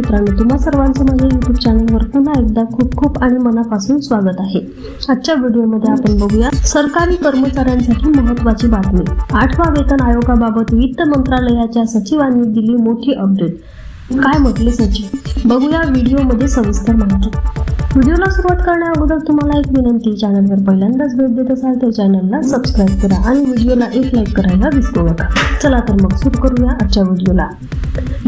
मित्रांनो तुम्हा सर्वांचं माझ्या युट्यूब चॅनलवर पुन्हा एकदा खूप खूप आणि मनापासून स्वागत आहे. आजच्या व्हिडिओमध्ये आपण बघूया सरकारी कर्मचाऱ्यांसाठी महत्वाची बातमी. आठवा वेतन आयोगाबाबत वित्त मंत्रालयाच्या सचिवांनी दिली मोठी अपडेट काय म्हटले सचिव? बघूया व्हिडिओमध्ये सविस्तर माहिती. व्हिडिओला सुरुवात करण्या अगोदर तुम्हाला एक विनंती चॅनलवर पहिल्यांदाच भेट देत असाल तर चॅनलला सबस्क्राईब करा आणि व्हिडिओला एक लाईक करायला विसरू नका. चला तर मग सुरू करूया आजच्या व्हिडिओला.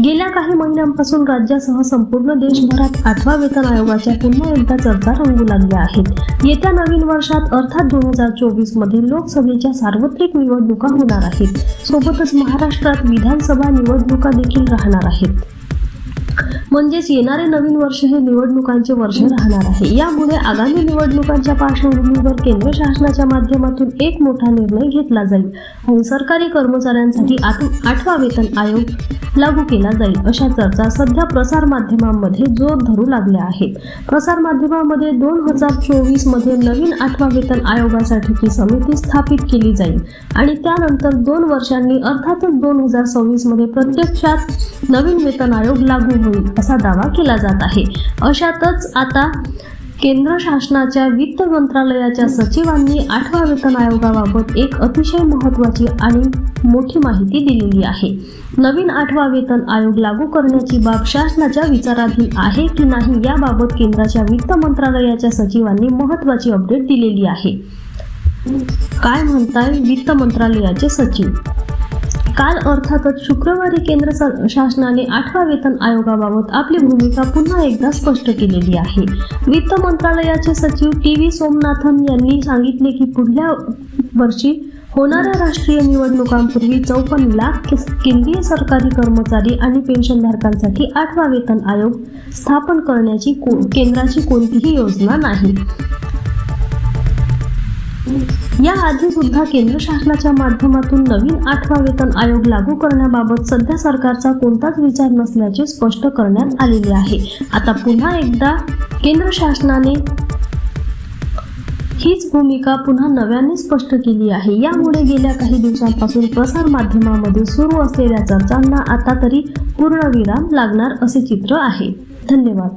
गेल्या काही महिन्यांपासून राज्यासह संपूर्ण देशभरात आठवा वेतन आयोगाच्या पुन्हा एकदा चर्चा रंगू लागल्या आहेत. येत्या नवीन वर्षात अर्थात दोन हजार चोवीसमध्ये लोकसभेच्या सार्वत्रिक निवडणुका होणार आहेत. सोबतच महाराष्ट्रात विधानसभा निवडणुका देखील राहणार आहेत. म्हणजेच येणारे नवीन वर्ष हे निवडणुकांचे वर्ष राहणार आहे. यामुळे आगामी निवडणुकांच्या पार्श्वभूमीवर केंद्र शासनाच्या माध्यमातून एक मोठा निर्णय घेतला जाईल. आणि सरकारी कर्मचाऱ्यांसाठी आठवा वेतन आयोग लागू केला जाईल अशा चर्चा सध्या प्रसार माध्यमांमध्ये जोर धरू लागल्या आहेत. प्रसारमाध्यमामध्ये दोन हजार चोवीसमध्ये नवीन आठवा वेतन आयोगासाठीची समिती स्थापित केली जाईल. आणि त्यानंतर दोन वर्षांनी अर्थातच दोन हजार सव्वीसमध्ये प्रत्यक्षात नवीन वेतन आयोग लागू होईल असा दावा केला जात आहे. अशातच आता केंद्र शासनाच्या वित्त मंत्रालयाच्या सचिवांनी आठवा वेतन आयोगाबाबत एक अतिशय महत्त्वाची आणि मोठी माहिती दिलेली आहे. नवीन आठवा वेतन आयोग लागू करण्याची बाब शासनाच्या विचाराधीन आहे की नाही याबाबत केंद्राच्या वित्त मंत्रालयाच्या सचिवांनी महत्त्वाची अपडेट दिलेली आहे. काय म्हणताय वित्त मंत्रालयाचे सचिव? काल अर्थातच शुक्रवारी केंद्र शासनाने आठवा वेतन आयोगाबाबत आपली भूमिका पुन्हा एकदा स्पष्ट केलेली आहे. वित्त मंत्रालयाचे सचिव टी व्ही सोमनाथन यांनी सांगितले की पुढल्या वर्षी होणाऱ्या राष्ट्रीय निवडणुकांपूर्वी चौपन्न लाख केंद्रीय सरकारी कर्मचारी आणि पेन्शनधारकांसाठी आठवा वेतन आयोग स्थापन करण्याची को- केंद्राची कोणतीही योजना नाही. याआधी सुद्धा केंद्र शासनाच्या माध्यमातून नवीन आठवा वेतन आयोग लागू करण्याबाबत सध्या सरकारचा कोणताच विचार नसल्याचे स्पष्ट करण्यात आलेले आहे. आता पुन्हा एकदा केंद्र शासनाने हीच भूमिका पुन्हा नव्याने स्पष्ट केली आहे. यामुळे गेल्या काही दिवसांपासून प्रसार माध्यमामध्ये सुरू असलेल्या चर्चांना आता तरी पूर्णविराम लागणार असे चित्र आहे. धन्यवाद.